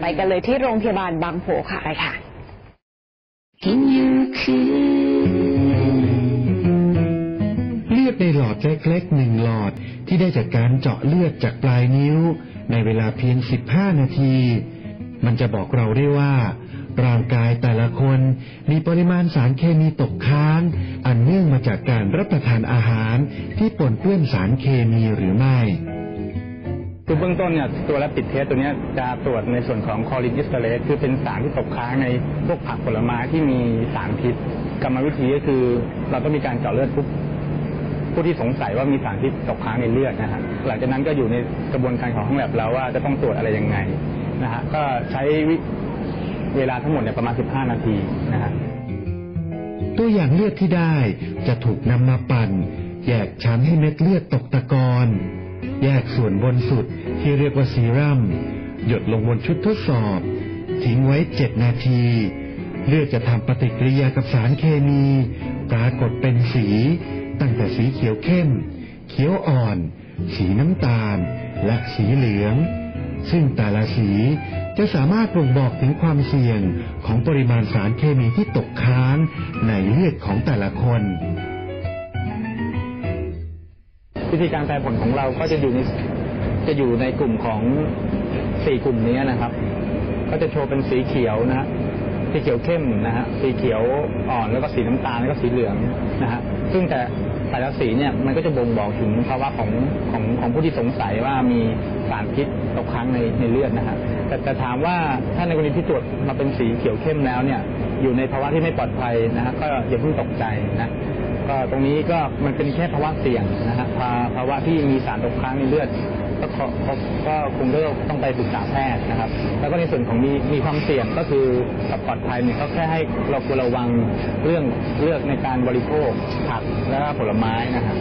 ไปกันเลยที่โรงพยาบาลบางโพค่ะไปค่ะเลือดในหลอดเล็กๆหนึ่งหลอดที่ได้จากการเจาะเลือดจากปลายนิ้ว ในเวลาเพียง 15 นาที มันจะบอกเราได้ว่า ร่างกายแต่ละคนมีปริมาณสารเคมีตกค้าง อันเนื่องมาจากการรับประทานอาหารที่ปนเปื้อนสารเคมีหรือไม่ คือเบื้องต้นเนี่ยตัวแรปิดเทสตัวนี้จะตรวจในส่วนของคอลิจิสเตเลสคือเป็นสารที่ตกค้างในพวกผักผลไม้ที่มีสารพิษกรรมวิธีก็คือ เราต้องมีการเจาะเลือดผู้ผู้ที่สงสัยว่ามีสารพิษตกค้างในเลือดนะฮะหลังจากนั้นก็อยู่ในกระบวนการของห้องแลบแล้วว่าจะต้องตรวจอะไรยังไงนะฮะก็ใช้วิเวลาทั้งหมดเนี่ยประมาณ 15 นาทีนะฮะตัวอย่างเลือดที่ได้จะถูกนำมาปั่นแยกชั้นให้เม็ดเลือดตกตะกอน แยกส่วนบนสุดที่เรียกว่าซีรัมหยดลงบนชุดทดสอบ ทิ้งไว้7นาที เลือดจะทำปฏิกิริยากับสารเคมี ปรากฏเป็นสี ตั้งแต่สีเขียวเข้ม เขียวอ่อน สีน้ำตาล และสีเหลือง ซึ่งแต่ละสีจะสามารถบ่งบอกถึงความเสี่ยงของปริมาณสารเคมีที่ตกค้างในเลือดของแต่ละคน วิธีการแปลผลของเราก็จะอยู่ในจะอยู่ในกลุ่มของสี่กลุ่มนี้นะครับ ก็จะโชว์เป็นสีเขียวนะฮะสีเขียวเข้มนะฮะสีเขียวอ่อนแล้วก็สีน้ำตาลแล้วก็สีเหลืองนะฮะซึ่งแต่แต่ละสีเนี่ยมันก็จะบ่งบอกถึงภาวะของของของผู้ที่สงสัยว่ามีสารพิษตกค้างในในเลือดนะฮะแต่แต่ถามว่าถ้าในกรณีที่ตรวจมาเป็นสีเขียวเข้มแล้วเนี่ย อยู่ในภาวะที่ไม่ปลอดภัยนะฮะก็อย่าเพิ่งตกใจนะ ก็ตรงนี้ก็มันเป็นแค่ภาวะเสี่ยงนะฮะภาภาวะที่มีสารตกค้างในเลือดก็ขอก็ก็คงต้องไปปรึกษาแพทย์นะครับ แล้วก็ในส่วนของมีมีความเสี่ยงก็คือกับปลอดภัยเนี่ยก็แค่ให้เราควรระวังเรื่องเลือกในการบริโภคผักและผลไม้นะครับ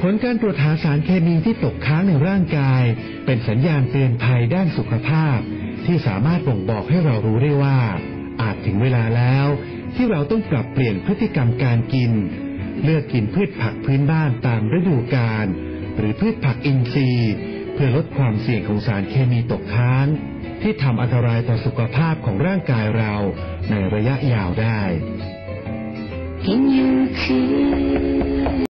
ผลการตรวจหาสารเคมีที่ตกค้างในร่างกาย เป็นสัญญาณเตือนภัยด้านสุขภาพ ที่สามารถบ่งบอกให้เรารู้ได้ว่า อาจถึงเวลาแล้ว ที่เราต้องปรับเปลี่ยนพฤติกรรมการกิน เลือกกินพืชผักพื้นบ้านตามฤดูกาลหรือพืชผักอินทรีย์ เพื่อลดความเสี่ยงของสารเคมีตกค้าง ที่ทำอันตรายต่อสุขภาพของร่างกายเราในระยะยาวได้